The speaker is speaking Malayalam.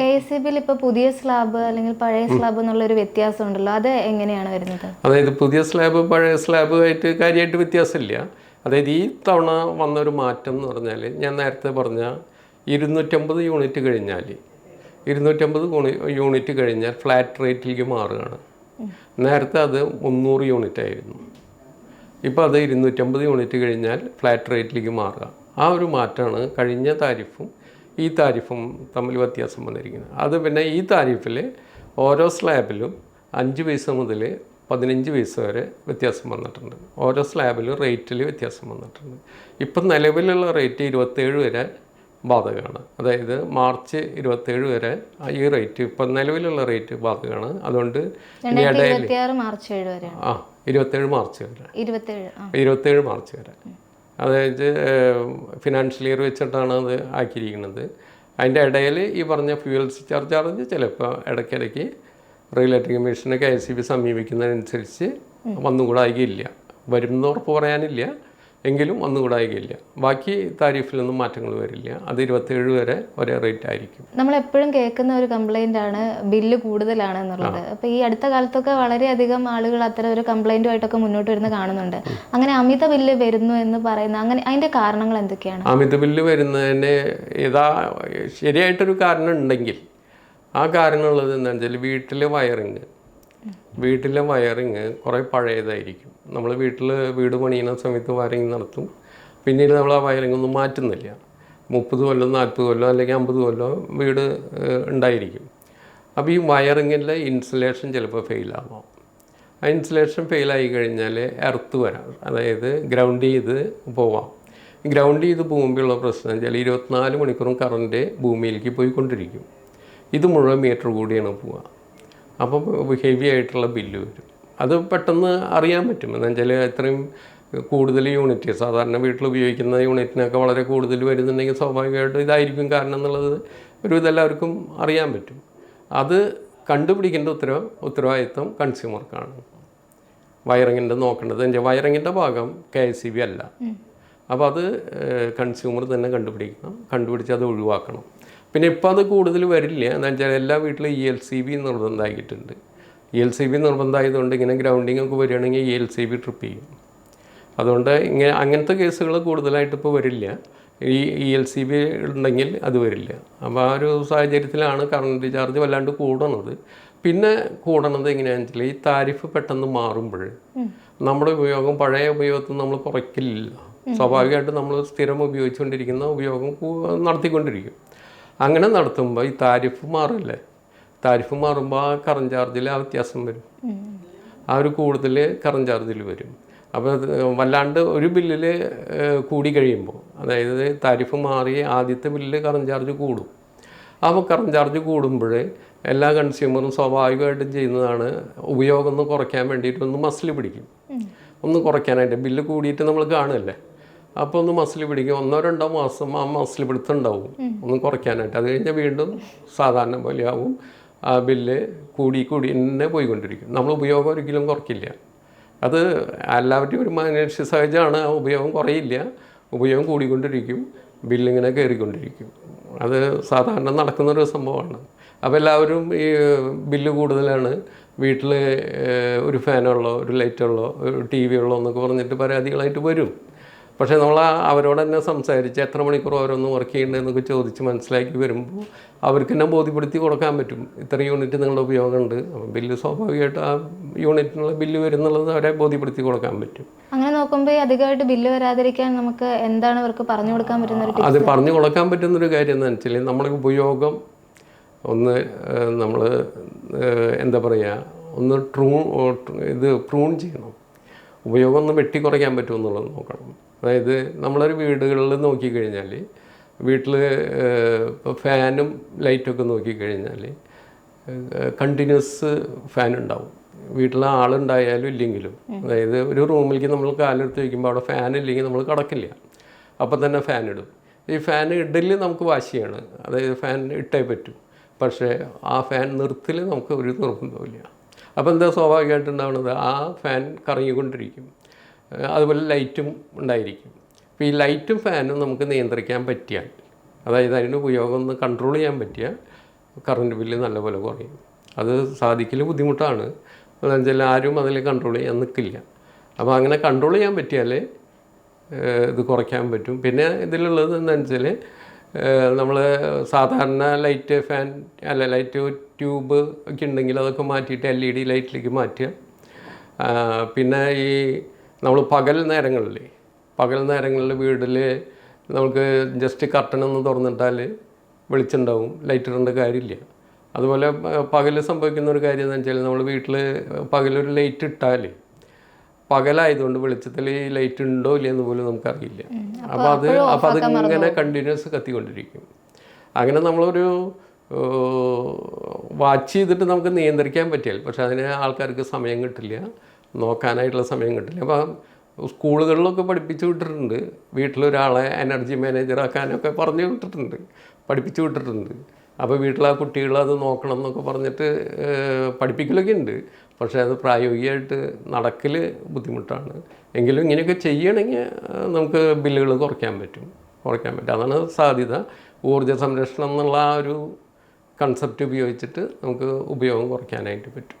കെ എസ് ബിയിൽ ഇപ്പോൾ പുതിയ സ്ലാബ് അല്ലെങ്കിൽ പഴയ സ്ലാബ് എന്നുള്ള ഒരു വ്യത്യാസം ഉണ്ടല്ലോ അത് എങ്ങനെയാണ് വരുന്നത്? അതായത് പുതിയ സ്ലാബ് പഴയ സ്ലാബ് ആയിട്ട് കാര്യമായിട്ട് വ്യത്യാസമില്ല. അതായത് ഈ തവണ വന്നൊരു മാറ്റം എന്ന് പറഞ്ഞാൽ ഞാൻ നേരത്തെ പറഞ്ഞ ഇരുന്നൂറ്റമ്പത് യൂണിറ്റ് കഴിഞ്ഞാൽ ഇരുന്നൂറ്റമ്പത് യൂണിറ്റ് കഴിഞ്ഞാൽ ഫ്ലാറ്റ് റേറ്റിലേക്ക് മാറുകയാണ്. നേരത്തെ അത് മുന്നൂറ് യൂണിറ്റ് ആയിരുന്നു. ഇപ്പോൾ അത് ഇരുന്നൂറ്റമ്പത് യൂണിറ്റ് കഴിഞ്ഞാൽ ഫ്ലാറ്റ് റേറ്റിലേക്ക് മാറുക. ആ ഒരു മാറ്റമാണ് കഴിഞ്ഞ താരിഫും ഈ താരിഫും തമ്മിൽ വ്യത്യാസം വന്നിരിക്കുന്നത് അത് പിന്നെ ഈ താരിഫിൽ ഓരോ സ്ലാബിലും അഞ്ച് പൈസ മുതൽ പതിനഞ്ച് പൈസ വരെ വ്യത്യാസം വന്നിട്ടുണ്ട്. ഓരോ സ്ലാബിലും റേറ്റിൽ വ്യത്യാസം വന്നിട്ടുണ്ട്. ഇപ്പം നിലവിലുള്ള റേറ്റ് ഇരുപത്തേഴ് വരെ ബാധകമാണ്. അതായത് മാർച്ച് ഇരുപത്തേഴ് വരെ ഈ റേറ്റ് ഇപ്പം നിലവിലുള്ള റേറ്റ് ബാധകമാണ്. അതുകൊണ്ട് ഇനി ഇടയിൽ ആ ഇരുപത്തേഴ് മാർച്ച് വരെ. ഇരുപത്തേഴ് മാർച്ച് വരെ. അതായത് ഫിനാൻഷ്യൽ ഇയർ വെച്ചിട്ടാണ് അത് ആക്കിയിരിക്കുന്നത്. അതിന്റെ ഇടയിൽ ഈ പറഞ്ഞ ഫ്യൂവൽസ് ചാർജ് ചാർജ് ചിലപ്പോൾ ഇടയ്ക്കിടയ്ക്ക് റെഗുലേറ്ററി കമ്മീഷനെ കെ എസ് സി ബി സമീപിക്കുന്നതനുസരിച്ച് വന്നുകൂടായികയില്ല വരുമെന്ന് ഉറപ്പ് പറയാനില്ല. എങ്കിലും വന്നുകൂടായികയില്ല ബാക്കി താരിഫിലൊന്നും മാറ്റങ്ങൾ വരില്ല. അത് ഇരുപത്തേഴ് വരെ ഒരേ റേറ്റ് ആയിരിക്കും. നമ്മൾ എപ്പോഴും കേൾക്കുന്ന ഒരു കംപ്ലൈന്റ് ആണ് ബില്ല് കൂടുതലാണ് എന്നുള്ളത്. അപ്പൊ ഈ അടുത്ത കാലത്തൊക്കെ വളരെയധികം ആളുകൾ അത്തരം ഒരു കംപ്ലൈന്റുമായിട്ടൊക്കെ മുന്നോട്ട് വരുന്ന കാണുന്നുണ്ട്. അങ്ങനെ അമിത ബില്ല് വരുന്നു എന്ന് പറയുന്ന അങ്ങനെ അതിന്റെ കാരണങ്ങൾ എന്തൊക്കെയാണ്? അമിത ബില്ല് വരുന്നതിന് ഏതാ ശരിയായിട്ടൊരു കാരണം ഉണ്ടെങ്കിൽ ആ കാരണമുള്ളത് എന്താണെന്ന് വെച്ചാൽ വീട്ടിലെ വയറിങ്. വീട്ടിലെ വയറിങ് കുറേ പഴയതായിരിക്കും. നമ്മൾ വീട്ടിൽ വീട് പണിയുന്ന സമയത്ത് വയറിങ് നടത്തും. പിന്നീട് നമ്മൾ ആ വയറിങ് ഒന്നും മാറ്റുന്നില്ല. മുപ്പത് കൊല്ലം നാൽപ്പത് കൊല്ലം അല്ലെങ്കിൽ അമ്പത് കൊല്ലം വീട് ഉണ്ടായിരിക്കും. അപ്പോൾ ഈ വയറിങ്ങിന്റെ ഇൻസുലേഷൻ ചിലപ്പോൾ ഫെയിലാവാം. ആ ഇൻസുലേഷൻ ഫെയിലായി കഴിഞ്ഞാൽ എർത്ത് വരാം. അതായത് ഗ്രൗണ്ട് ചെയ്ത് പോവാം. ഗ്രൗണ്ട് ചെയ്ത് പോകുമ്പോഴുള്ള പ്രശ്നം വെച്ചാൽ ഇരുപത്തിനാല് മണിക്കൂറും കറണ്ട് ഭൂമിയിലേക്ക് പോയിക്കൊണ്ടിരിക്കും. ഇത് മുഴുവൻ മീറ്റർ കൂടിയാണ് പോവുക അപ്പം ഹെവി ആയിട്ടുള്ള ബില്ല് വരും. അത് പെട്ടെന്ന് അറിയാൻ പറ്റും. എന്ന് വെച്ചാൽ ഇത്രയും കൂടുതൽ യൂണിറ്റ് സാധാരണ വീട്ടിൽ ഉപയോഗിക്കുന്ന യൂണിറ്റിനൊക്കെ വളരെ കൂടുതൽ വരുന്നുണ്ടെങ്കിൽ സ്വാഭാവികമായിട്ടും ഇതായിരിക്കും കാരണം എന്നുള്ളത് ഒരു ഇതെല്ലാവർക്കും അറിയാൻ പറ്റും. അത് കണ്ടുപിടിക്കേണ്ട ഉത്തരവ് ഉത്തരവാദിത്വം കൺസ്യൂമർക്കാണ് വയറിങ്ങിന്റെ നോക്കേണ്ടത് എന്റെ വയറിങ്ങിന്റെ ഭാഗം കെ എസ് സി ബി അല്ല. അപ്പോൾ അത് കൺസ്യൂമർ തന്നെ കണ്ടുപിടിക്കണം. കണ്ടുപിടിച്ച് അത് ഒഴിവാക്കണം. പിന്നെ ഇപ്പോൾ അത് കൂടുതൽ വരില്ല. എന്താ വെച്ചാൽ എല്ലാ വീട്ടിലും ഇ എൽ സി ബി നിർബന്ധമാക്കിയിട്ടുണ്ട് ഇ എൽ സി ബി നിർബന്ധമായതുകൊണ്ട് ഇങ്ങനെ ഗ്രൗണ്ടിങ് ഒക്കെ വരികയാണെങ്കിൽ E L C B trip ചെയ്യും. അതുകൊണ്ട് ഇങ്ങനെ അങ്ങനത്തെ കേസുകൾ കൂടുതലായിട്ട് ഇപ്പോൾ വരില്ല. ഈ ഇ എൽ സി ബി ഉണ്ടെങ്കിൽ അത് വരില്ല. അപ്പോൾ ആ ഒരു സാഹചര്യത്തിലാണ് കറണ്ട് ചാർജ് വല്ലാണ്ട് കൂടണത്. പിന്നെ കൂടണത് എങ്ങനെയാണെന്ന് വെച്ചാൽ ഈ താരിഫ് പെട്ടെന്ന് മാറുമ്പോൾ നമ്മുടെ ഉപയോഗം പഴയ ഉപയോഗത്തിൽ നമ്മൾ കുറയ്ക്കില്ല. സ്വാഭാവികമായിട്ട് നമ്മൾ സ്ഥിരം ഉപയോഗിച്ചുകൊണ്ടിരിക്കുന്ന ഉപയോഗം നടത്തിക്കൊണ്ടിരിക്കും. അങ്ങനെ നടത്തുമ്പോൾ ഈ താരിഫ് മാറില്ലേ? താരിഫ് മാറുമ്പോൾ ആ കറണ്ട് ചാർജിൽ ആ വ്യത്യാസം വരും. ആ ഒരു കൂടുതൽ കറണ്ട് ചാർജിൽ വരും. അപ്പോൾ വല്ലാണ്ട് ഒരു ബില്ലിൽ കൂടി കഴിയുമ്പോൾ അതായത് താരിഫ് മാറി ആദ്യത്തെ ബില്ലിൽ കറണ്ട് ചാർജ് കൂടും. അപ്പോൾ കറണ്ട് ചാർജ് കൂടുമ്പോൾ എല്ലാ കൺസ്യൂമറും സ്വാഭാവികമായിട്ടും ചെയ്യുന്നതാണ് ഉപയോഗം ഒന്ന് കുറയ്ക്കാൻ വേണ്ടിയിട്ട് ഒന്ന് മസിൽ പിടിക്കും. ഒന്ന് കുറയ്ക്കാനായിട്ട് ബില്ല് കൂടിയിട്ട് നമ്മൾ കാണുമല്ലേ അപ്പോൾ ഒന്ന് മസിൽ പിടിക്കും. ഒന്നോ രണ്ടോ മാസം ആ മസിൽ പിടുത്തം ഉണ്ടാവും. ഒന്ന് കുറയ്ക്കാനായിട്ട്. അത് കഴിഞ്ഞാൽ വീണ്ടും സാധാരണ പോലെ ആവും. ആ ബില്ല് കൂടി കൂടി തന്നെ പോയിക്കൊണ്ടിരിക്കും. നമ്മൾ ഉപയോഗം ഒരിക്കലും കുറയ്ക്കില്ല. അത് എല്ലാവരുടെയും ഒരു മനുഷ്യ സഹജമാണ്. ആ ഉപയോഗം കുറയില്ല. ഉപയോഗം കൂടിക്കൊണ്ടിരിക്കും. ബില്ലിങ്ങനെ കയറിക്കൊണ്ടിരിക്കും. അത് സാധാരണ നടക്കുന്നൊരു സംഭവമാണ്. അപ്പോൾ എല്ലാവരും ഈ ബില്ല് കൂടുതലാണ്. വീട്ടിൽ ഒരു ഫാനുള്ളോ ഒരു ലൈറ്റുള്ളോ ഒരു ടി വി ഉള്ളോ എന്നൊക്കെ പറഞ്ഞിട്ട് പരാതികളായിട്ട് വരും. പക്ഷേ നമ്മൾ അവരോട് തന്നെ സംസാരിച്ച് എത്ര മണിക്കൂർ ഓരോന്ന് വർക്ക് ചെയ്യേണ്ടതെന്നൊക്കെ ചോദിച്ച് മനസ്സിലാക്കി വരുമ്പോൾ അവർക്ക് തന്നെ ബോധ്യപ്പെടുത്തി കൊടുക്കാൻ പറ്റും. ഇത്ര യൂണിറ്റ് നിങ്ങളുടെ ഉപയോഗമുണ്ട്. അപ്പം ബില്ല് സ്വാഭാവികമായിട്ട് ആ യൂണിറ്റിനുള്ള ബില്ല് വരുന്നുള്ളത് അവരെ ബോധ്യപ്പെടുത്തി കൊടുക്കാൻ പറ്റും. അങ്ങനെ നോക്കുമ്പോൾ അധികമായിട്ട് ബില്ല് വരാതിരിക്കാൻ നമുക്ക് എന്താണ് അവർക്ക് പറഞ്ഞു കൊടുക്കാൻ പറ്റുന്ന അത് പറഞ്ഞു കൊടുക്കാൻ പറ്റുന്നൊരു കാര്യം എന്ന് വെച്ചാൽ നമ്മുടെ ഉപയോഗം ഒന്ന് നമ്മൾ എന്താ പറയുക ഒന്ന് ട്രൂ ഇത് പ്രൂൺ ചെയ്യണം. ഉപയോഗം ഒന്ന് വെട്ടി കുറയ്ക്കാൻ പറ്റുമെന്നുള്ളത് നോക്കണം. അതായത് നമ്മളൊരു വീടുകളിൽ നോക്കിക്കഴിഞ്ഞാൽ വീട്ടിൽ ഇപ്പോൾ ഫാനും ലൈറ്റൊക്കെ നോക്കിക്കഴിഞ്ഞാൽ കണ്ടിന്യൂസ് ഫാൻ ഉണ്ടാവും വീട്ടിൽ ആളുണ്ടായാലും ഇല്ലെങ്കിലും. അതായത് ഒരു റൂമിലേക്ക് നമ്മൾ കാലെടുത്ത് വയ്ക്കുമ്പോൾ അവിടെ ഫാൻ ഇല്ലെങ്കിൽ നമ്മൾ കിടക്കില്ല. അപ്പം തന്നെ ഫാൻ ഇടും. ഈ ഫാൻ ഇടലിൽ നമുക്ക് വാശിയാണ്. അതായത് ഫാൻ ഇട്ടേ പറ്റൂ. പക്ഷേ ആ ഫാൻ നിർത്തിൽ നമുക്ക് ഒരു നിർബന്ധമില്ല അപ്പോൾ എന്താ സ്വാഭാവികമായിട്ടുണ്ടാവുന്നത് ആ ഫാൻ കറങ്ങിക്കൊണ്ടിരിക്കും. അതുപോലെ ലൈറ്റും ഉണ്ടായിരിക്കും. അപ്പോൾ ഈ ലൈറ്റും ഫാനും നമുക്ക് നിയന്ത്രിക്കാൻ പറ്റിയാൽ അതായത് അതിന്റെ ഉപയോഗം ഒന്ന് കൺട്രോൾ ചെയ്യാൻ പറ്റിയാൽ കറണ്ട് ബില്ല് നല്ലപോലെ കുറയും. അത് സാധിക്കൽ ബുദ്ധിമുട്ടാണ്. എന്ന് വെച്ചാൽ ആരും അതിൽ കൺട്രോൾ ചെയ്യാൻ നിൽക്കില്ല അപ്പോൾ അങ്ങനെ കൺട്രോൾ ചെയ്യാൻ പറ്റിയാൽ ഇത് കുറയ്ക്കാൻ പറ്റും. പിന്നെ ഇതിലുള്ളത് എന്താണെന്ന് വെച്ചാൽ നമ്മൾ സാധാരണ ലൈറ്റ് ഫാൻ അല്ല ലൈറ്റ് ട്യൂബ് ഒക്കെ ഉണ്ടെങ്കിൽ അതൊക്കെ മാറ്റിയിട്ട് എൽ ഇ ഡി ലൈറ്റിലേക്ക് മാറ്റുക. പിന്നെ ഈ നമ്മൾ പകൽ നേരങ്ങളിൽ പകൽ നേരങ്ങളിൽ വീട്ടിൽ നമുക്ക് ജസ്റ്റ് കർട്ടൻ ഒന്ന് തുറന്നിട്ടാൽ വെളിച്ചുണ്ടാവും ലൈറ്റ് ഇടേണ്ട കാര്യമില്ല. അതുപോലെ പകൽ സംഭവിക്കുന്ന ഒരു കാര്യം എന്ന് വെച്ചാൽ നമ്മൾ വീട്ടിൽ പകലൊരു ലൈറ്റ് ഇട്ടാൽ പകലായതുകൊണ്ട് വെളിച്ചത്തിൽ ഈ ലൈറ്റ് ഉണ്ടോ ഇല്ലയെന്ന് പോലും നമുക്കറിയില്ല. അപ്പോൾ അത് അപ്പോൾ അതിങ്ങനെ കണ്ടിന്യൂസ് കത്തിക്കൊണ്ടിരിക്കും. അങ്ങനെ നമ്മളൊരു വാച്ച് ചെയ്തിട്ട് നമുക്ക് നിയന്ത്രിക്കാൻ പറ്റിയാൽ പക്ഷെ അതിന് ആൾക്കാർക്ക് സമയം കിട്ടില്ല. നോക്കാനായിട്ടുള്ള സമയം കിട്ടില്ല. അപ്പം സ്കൂളുകളിലൊക്കെ പഠിപ്പിച്ചു വിട്ടിട്ടുണ്ട്. വീട്ടിലൊരാളെ എനർജി മാനേജറാക്കാനൊക്കെ പറഞ്ഞു വിട്ടിട്ടുണ്ട്. പഠിപ്പിച്ചു വിട്ടിട്ടുണ്ട്. അപ്പോൾ വീട്ടിലെ കുട്ടികൾ അത് നോക്കണം എന്നൊക്കെ പറഞ്ഞിട്ട് പഠിപ്പിക്കലൊക്കെ ഉണ്ട്. പക്ഷേ അത് പ്രായോഗികമായിട്ട് നടക്കൽ ബുദ്ധിമുട്ടാണ്. എങ്കിലും ഇങ്ങനെയൊക്കെ ചെയ്യണമെങ്കിൽ നമുക്ക് ബില്ലുകൾ കുറയ്ക്കാൻ പറ്റും. കുറയ്ക്കാൻ പറ്റും. അതാണ് സാധ്യത. ഊർജ സംരക്ഷണം എന്നുള്ള ആ ഒരു കൺസെപ്റ്റ് ഉപയോഗിച്ചിട്ട് നമുക്ക് ഉപയോഗം കുറയ്ക്കാനായിട്ട് പറ്റും.